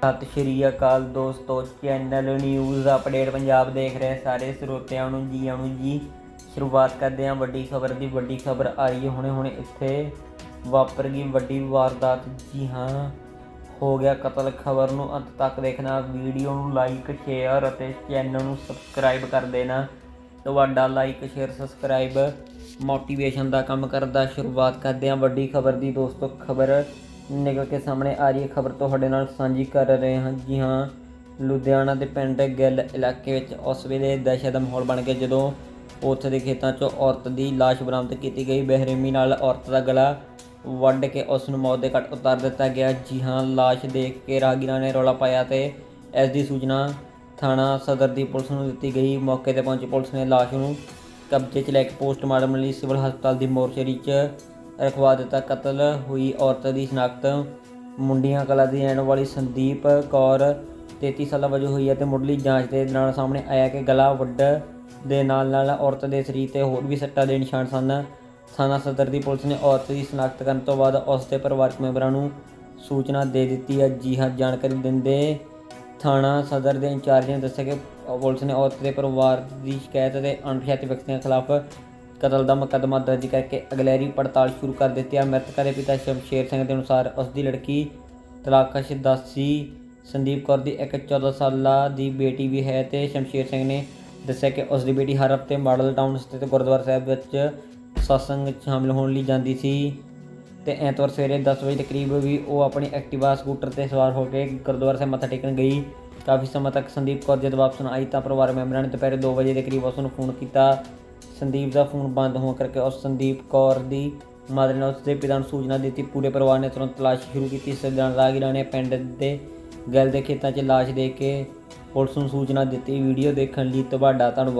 ਸਤਿ ਸ਼੍ਰੀ ਅਕਾਲ ਦੋਸਤੋ, channel news update Punjab ਦੇਖ ਰਹੇ ਸਾਰੇ ਸਰੋਤਿਆਂ ਨੂੰ ਜੀ ਆਣੂ ਜੀ। ਸ਼ੁਰੂਆਤ ਕਰਦੇ ਹਾਂ ਵੱਡੀ ਖਬਰ ਦੀ, ਵੱਡੀ ਖਬਰ ਆਈ ਹੁਣੇ ਹੁਣੇ ਇੱਥੇ ਵਾਪਰ ਗਈ ਵੱਡੀ ਵਾਰਦਾਤ। ਜੀ ਹਾਂ, ਹੋ ਗਿਆ ਕਤਲ ਖਬਰ ਨੂੰ ਅੰਤ ਤੱਕ ਦੇਖਣਾ, ਵੀਡੀਓ ਨੂੰ ਲਾਈਕ ਸ਼ੇਅਰ ਅਤੇ ਚੈਨਲ ਨੂੰ ਸਬਸਕ੍ਰਾਈਬ ਕਰ ਦੇਣਾ। ਤੁਹਾਡਾ ਲਾਈਕ ਸ਼ੇਅਰ ਸਬਸਕ੍ਰਾਈਬ ਮੋਟੀਵੇਸ਼ਨ ਦਾ ਕੰਮ ਕਰਦਾ। ਸ਼ੁਰੂਆਤ ਕਰਦੇ ਹਾਂ ਵੱਡੀ ਖਬਰ ਦੀ ਦੋਸਤੋ, ਖਬਰ ਨਿਕਲ ਕੇ ਸਾਹਮਣੇ ਆ ਰਹੀ ਹੈ। ਖਬਰ ਤੁਹਾਡੇ ਨਾਲ ਸਾਂਝੀ ਕਰ ਰਹੇ ਹਾਂ। ਜੀ ਹਾਂ, ਲੁਧਿਆਣਾ ਦੇ ਪਿੰਡ ਗਿੱਲ ਇਲਾਕੇ ਵਿੱਚ ਉਸ ਵੇਲੇ ਦਹਿਸ਼ਤ ਦਾ ਮਾਹੌਲ ਬਣ ਗਿਆ ਜਦੋਂ ਉੱਥੇ ਦੇ ਖੇਤਾਂ 'ਚੋਂ ਔਰਤ ਦੀ ਲਾਸ਼ ਬਰਾਮਦ ਕੀਤੀ ਗਈ। ਬੇਰਹਿਮੀ ਨਾਲ ਔਰਤ ਦਾ ਗਲਾ ਵੱਢ ਕੇ ਉਸ ਨੂੰ ਮੌਤ ਦੇ ਘਾਟ ਉਤਾਰ ਦਿੱਤਾ ਗਿਆ। ਜੀ ਹਾਂ, ਲਾਸ਼ ਦੇਖ ਕੇ ਰਾਗੀਰਾਂ ਨੇ ਰੌਲਾ ਪਾਇਆ ਤੇ ਇਸ ਦੀ ਸੂਚਨਾ ਥਾਣਾ ਸਦਰ ਦੀ ਪੁਲਿਸ ਨੂੰ ਦਿੱਤੀ ਗਈ। ਮੌਕੇ ਤੇ ਪਹੁੰਚੀ ਪੁਲਿਸ ਨੇ ਲਾਸ਼ ਨੂੰ ਕਬਜ਼ੇ 'ਚ ਲੈ ਕੇ ਪੋਸਟਮਾਰਟਮ ਲਈ ਸਿਵਲ ਹਸਪਤਾਲ ਦੀ ਮੋਰਚਰੀ 'ਚ ਰਖਵਾ ਦਿੱਤਾ। ਕਤਲ ਹੋਈ ਔਰਤ ਦੀ ਸ਼ਨਾਖਤ ਮੁੰਡੀਆਂ ਕਲਾ ਦੀ ਰਹਿਣ ਵਾਲੀ ਸੰਦੀਪ ਕੌਰ 33 ਸਾਲਾਂ ਵਜੋਂ ਹੋਈ ਹੈ ਤੇ ਮੁੱਢਲੀ ਜਾਂਚ ਦੇ ਦੌਰਾਨ ਸਾਹਮਣੇ ਆਇਆ ਕਿ ਗਲਾ ਵੱਢ ਦੇ ਨਾਲ ਨਾਲ ਔਰਤ ਦੇ ਸਰੀਰ ਤੇ ਹੋਰ ਵੀ ਸੱਟਾਂ ਦੇ ਨਿਸ਼ਾਨ ਸਨ। ਥਾਣਾ ਸਦਰ ਦੀ ਪੁਲਿਸ ਨੇ ਔਰਤ ਦੀ ਸ਼ਨਾਖਤ ਕਰਨ ਤੋਂ ਬਾਅਦ ਉਸ ਦੇ ਪਰਿਵਾਰਕ ਮੈਂਬਰਾਂ ਨੂੰ ਸੂਚਨਾ ਦੇ ਦਿੱਤੀ ਹੈ। ਜੀ ਹਾਂ, ਜਾਣਕਾਰੀ ਦਿੰਦੇ ਥਾਣਾ ਸਦਰ ਦੇ ਇੰਚਾਰਜ ਨੇ ਦੱਸਿਆ ਕਿ ਪੁਲਿਸ ਨੇ ਔਰਤ ਦੇ ਪਰਿਵਾਰ ਦੀ ਸ਼ਿਕਾਇਤ ਤੇ ਅਣਪਛਾਤੇ ਵਿਅਕਤੀਆਂ ਖਿਲਾਫ ਕਤਲ ਦਾ ਮੁਕੱਦਮਾ ਦਰਜ ਕਰਕੇ ਅਗਲੇਰੀ ਪੜਤਾਲ ਸ਼ੁਰੂ ਕਰ ਦਿੱਤੀ ਹੈ। ਮ੍ਰਿਤਕਾ ਦੇ ਪਿਤਾ ਸ਼ਮਸ਼ੇਰ ਸਿੰਘ ਦੇ ਅਨੁਸਾਰ ਉਸ ਦੀ ਲੜਕੀ ਤਲਾਕਸ਼ ਦਾਸੀ ਸੰਦੀਪ ਕੌਰ ਦੀ ਇੱਕ 14 ਸਾਲਾ ਦੀ ਬੇਟੀ ਵੀ ਹੈ ਤੇ ਸ਼ਮਸ਼ੇਰ ਸਿੰਘ ਨੇ ਦੱਸਿਆ ਕਿ ਉਸ ਦੀ ਬੇਟੀ ਹਰ ਹਫ਼ਤੇ ਮਾਡਲ ਟਾਊਨ ਸਥਿਤ ਗੁਰਦੁਆਰਾ ਸਾਹਿਬ ਵਿੱਚ ਸਤਸੰਗ 'ਚ ਸ਼ਾਮਿਲ ਹੋਣ ਲਈ ਜਾਂਦੀ ਸੀ ਤੇ ਐਤਵਾਰ ਸਵੇਰੇ 10 ਵਜੇ ਦੇ ਕਰੀਬ ਵੀ ਉਹ ਆਪਣੀ ਐਕਟਿਵਾ, ਸਕੂਟਰ ਤੇ ਸਵਾਰ ਹੋ ਕੇ ਗੁਰਦੁਆਰਾ ਸਾਹਿਬ ਮੱਥਾ ਟੇਕਣ ਗਈ। ਕਾਫੀ ਸਮਾਂ ਤੱਕ ਸੰਦੀਪ ਕੌਰ ਜਦ ਵਾਪਸ ਆਈ ਤਾਂ ਪਰਿਵਾਰ ਮੈਂਬਰਾਂ ਨੇ ਦੁਪਹਿਰੇ 2 ਵਜੇ ਦੇ ਕਰੀਬ ਉਸ ਨੂੰ ਫੋਨ ਕੀਤਾ। ਸੰਦੀਪ ਦਾ ਫੋਨ ਬੰਦ ਹੋਣ ਕਰਕੇ ਉਸ ਸੰਦੀਪ ਕੌਰ ਦੀ ਮਾਦਰ ਨੇ ਉਸ ਦੇ ਪਿਤਾ ਨੂੰ ਸੂਚਨਾ ਦਿੱਤੀ। ਪੂਰੇ ਪਰਿਵਾਰ ਨੇ ਤੁਰੰਤ ਤਲਾਸ਼ ਸ਼ੁਰੂ ਕੀਤੀ। ਇਸ ਦੌਰਾਨ ਰਾਹਗੀਰਾਂ ਨੇ ਪਿੰਡ ਦੇ ਗਲ ਦੇ ਖੇਤਾਂ 'ਚ ਲਾਸ਼ ਦੇ ਕੇ ਪੁਲਿਸ ਨੂੰ ਸੂਚਨਾ ਦਿੱਤੀ। ਵੀਡੀਓ ਦੇਖਣ ਲਈ ਤੁਹਾਡਾ ਧੰਨਵਾਦ।